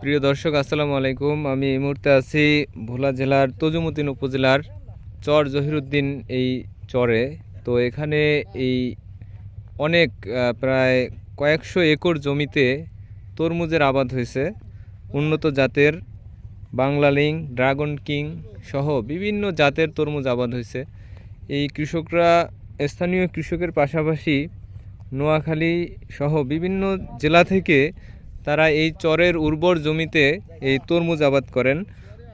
প্রিয় দর্শক, আসসালামু আলাইকুম। আমি এই মুহূর্তে আছি ভোলা জেলার তজুমুদ্দিন উপজেলার চর জহিরুদ্দিন এই চরে। তো এখানে এই অনেক প্রায় কয়েকশো একর জমিতে তরমুজের আবাদ হয়েছে। উন্নত জাতের বাংলালিং, ড্রাগন কিং সহ বিভিন্ন জাতের তরমুজ আবাদ হয়েছে। এই কৃষকরা, স্থানীয় কৃষকের পাশাপাশি নোয়াখালী সহ বিভিন্ন জেলা থেকে তারা এই চরের উর্বর জমিতে এই তরমুজ আবাদ করেন।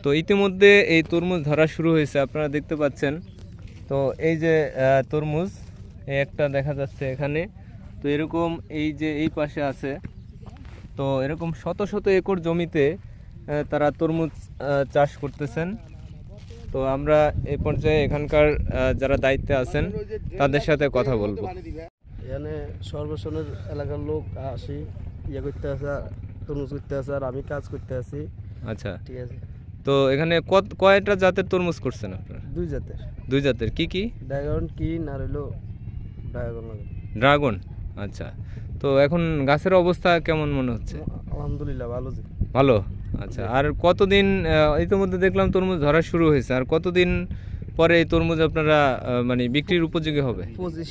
তো ইতিমধ্যে এই তরমুজ ধরা শুরু হয়েছে, আপনারা দেখতে পাচ্ছেন। তো এই যে তরমুজ একটা দেখা যাচ্ছে এখানে। তো এরকম এই যে এই পাশে আছে। তো এরকম শত শত একর জমিতে তারা তরমুজ চাষ করতেছেন। তো আমরা এই পর্যায়ে এখানকার যারা দায়িত্বে আছেন, তাদের সাথে কথা বলব। এখানে সর্বসনের এলাকার লোক আসি। ইয়ে করতে আছে তরমুজ করতে আছে আর আমি কাজ করতে আছি। আচ্ছা। ঠিক আছে। তো এখানে কত কয়টা জাতের তরমুজ করছেন আপনারা? দুই জাতের। দুই জাতের। কি কি? ড্রাগন কিন আর হইল ড্রাগন ড্রাগন? আচ্ছা। তো এখন গাছের অবস্থা কেমন মনে হচ্ছে? আলহামদুলিল্লাহ ভালো যে ভালো? আচ্ছা। আর কতদিন ইতিমধ্যে দেখলাম তরমুজ ধরা শুরু হয়েছে। আর কতদিন পরে এই তরমুজ আপনারা মানে বিক্রির উপযোগী হবে? পঁচিশ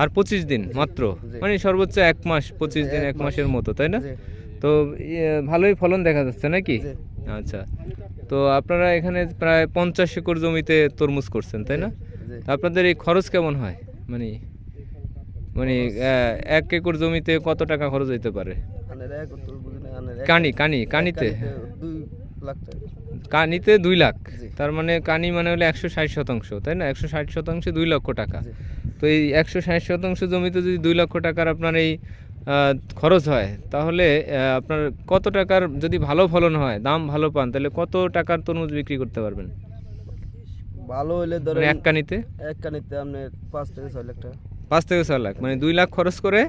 আর পঁচিশ দিন মাত্র? মানে সর্বোচ্চ এক মাস পঁচিশ দিন এক মাসের মতো তাই না? তো ইয়ে, ভালোই ফলন দেখা যাচ্ছে নাকি? আচ্ছা। তো আপনারা এখানে প্রায় পঞ্চাশ একর জমিতে তরমুজ করছেন তাই না? আপনাদের এই খরচ কেমন হয়? মানে মানে এক একর জমিতে কত টাকা খরচ হইতে পারে? কানি কানি কানিতে? কানিতে দুই লাখ তার মানে কানি মানে হলো একশো ষাট শতাংশ তাই না? একশো ষাট শতাংশে দুই লক্ষ টাকা। তো এই একশো ষাট শতাংশ জমিতে যদি দুই লক্ষ টাকার আপনার এই খরচ হয় তাহলে আপনার কত টাকার যদি ভালো ফলন হয় দাম ভালো পান তাহলে কত টাকার তরমুজ বিক্রি করতে পারবেন? ভালো হলে মানে ধরেন এক কানিতে এক কানিতে আপনি পাঁচ থেকে ছয় লাখ টাকা। পাঁচ থেকে ছয় লাখ মানে দুই লাখ খরচ করে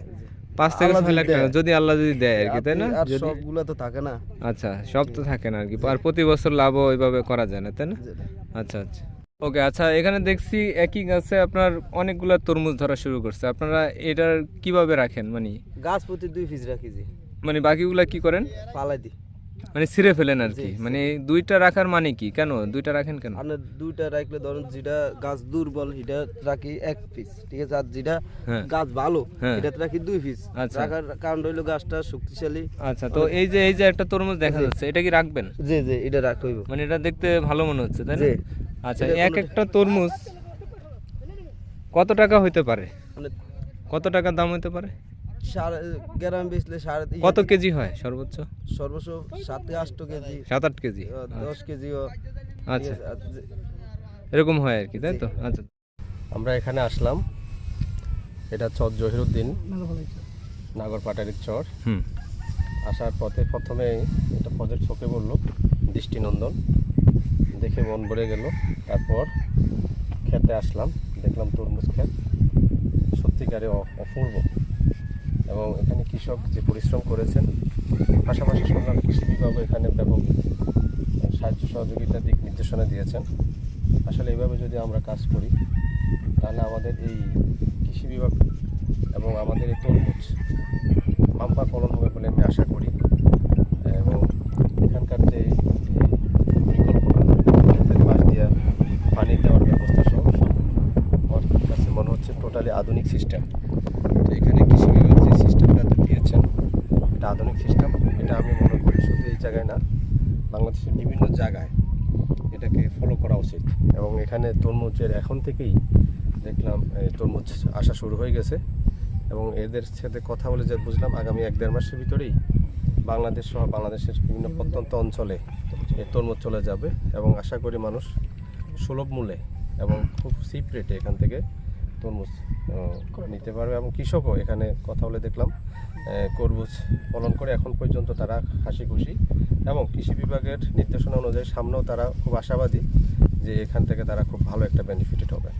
পাঁচ থেকে ছয় লাখ টাকা যদি আল্লাহ যদি দেয় আর কি তাই না? সবগুলা তো থাকে না। আচ্ছা সব তো থাকে না আর কি আর প্রতি বছর লাভও ওইভাবে করা যায় না তাই না? আচ্ছা আচ্ছা। ওকে আচ্ছা এখানে দেখছি একই গাছে আপনার অনেকগুলা তরমুজ ধরা শুরু করছে। আপনারা এটার কীভাবে রাখেন? মানে গাছ প্রতি দুই পিস রাখি যে মানে বাকিগুলা কি করেন? পালাই দিই। মানে ছিঁড়ে ফেলেন আর কি। মানে দুইটা রাখার মানে কি? কেন? দুইটা রাখেন কেন? আপনার দুইটা রাখলে ধরুন যেটা গাছ দুর্বল এটা রাখি এক পিস ঠিক আছে? আর যেটা হ্যাঁ। গাছ ভালো হ্যাঁ। এটা রাখি দুই পিস আচ্ছা। রাখার কারণ হইল গাছটা শক্তিশালী। আচ্ছা তো এই যে এই যে একটা তরমুজ দেখা যাচ্ছে এটা কি রাখবেন? জি জি এটা রাখ হইব। মানে এটা দেখতে ভালো মনে হচ্ছে তাই না? জি। আচ্ছা এক একটা তরমুজ কত টাকা হইতে পারে? মানে কত টাকা দাম হইতে পারে? সাড়ে গ্রাম বেচলে সাড়ে কত কেজি হয় সর্বোচ্চ? সর্বোচ্চ সাত আষ্ট কেজি। সাত আট কেজি আহ, দশ কেজিও আচ্ছা। এরকম হয় আর কি তাই তো? আচ্ছা। আমরা এখানে আসলাম। এটা চর জহিরুদ্দিন নাগর পাটারির চর। হুম। আসার পথে প্রথমে একটা পদের চোখে পড়ল দৃষ্টিনন্দন। দেখে মন ভরে গেল। তারপর খেতে আসলাম, দেখলাম তরমুজ ক্ষেত সত্যিকারে অপূর্ব। এবং এখানে কৃষক যে পরিশ্রম করেছেন, পাশাপাশি শুনলাম কৃষি বিভাগও এখানে ব্যাপক সাহায্য সহযোগিতা দিক নির্দেশনা দিয়েছেন। আসলে এইভাবে যদি আমরা কাজ করি, তাহলে আমাদের এই কৃষি বিভাগ এবং আমাদের এই তরমুজ পাম্পা ফলন হবে বলে আমি আশা করি এবং এখানকার যে এই পরিকল্পনা ক্ষেতের পাশ দিয়ে পানি দেওয়ার ব্যবস্থা সহ সব আমার কাছে মনে হচ্ছে টোটালি আধুনিক সিস্টেম তো এখানে কৃষি বিভাগ যে সিস্টেমটা দিয়েছেন, এটা আধুনিক সিস্টেম এটা আমি মনে করি শুধু এই জায়গায় না, বাংলাদেশের বিভিন্ন জায়গায় এটাকে ফলো করা উচিত। এবং এখানে তরমুজের এখন থেকেই দেখলাম তরমুজ আসা শুরু হয়ে গেছে। এবং এদের সাথে কথা বলে যে বুঝলাম, আগামী এক দেড় মাসের ভিতরেই বাংলাদেশ সহ বাংলাদেশের বিভিন্ন প্রত্যন্ত অঞ্চলে এই তরমুজ চলে যাবে। এবং আশা করি মানুষ সুলভ মূল্যে এবং খুব সিপ রেটে এখান থেকে তরমুজ নিতে পারবে এবং কৃষকও এখানে কথা বলে দেখলাম করবুজ তরমুজ ফলন করে এখন পর্যন্ত তারা হাসি খুশি এবং কৃষি বিভাগের নির্দেশনা অনুযায়ী সামনেও তারা খুব আশাবাদী যে এখান থেকে তারা খুব ভালো একটা বেনিফিটেড হবে।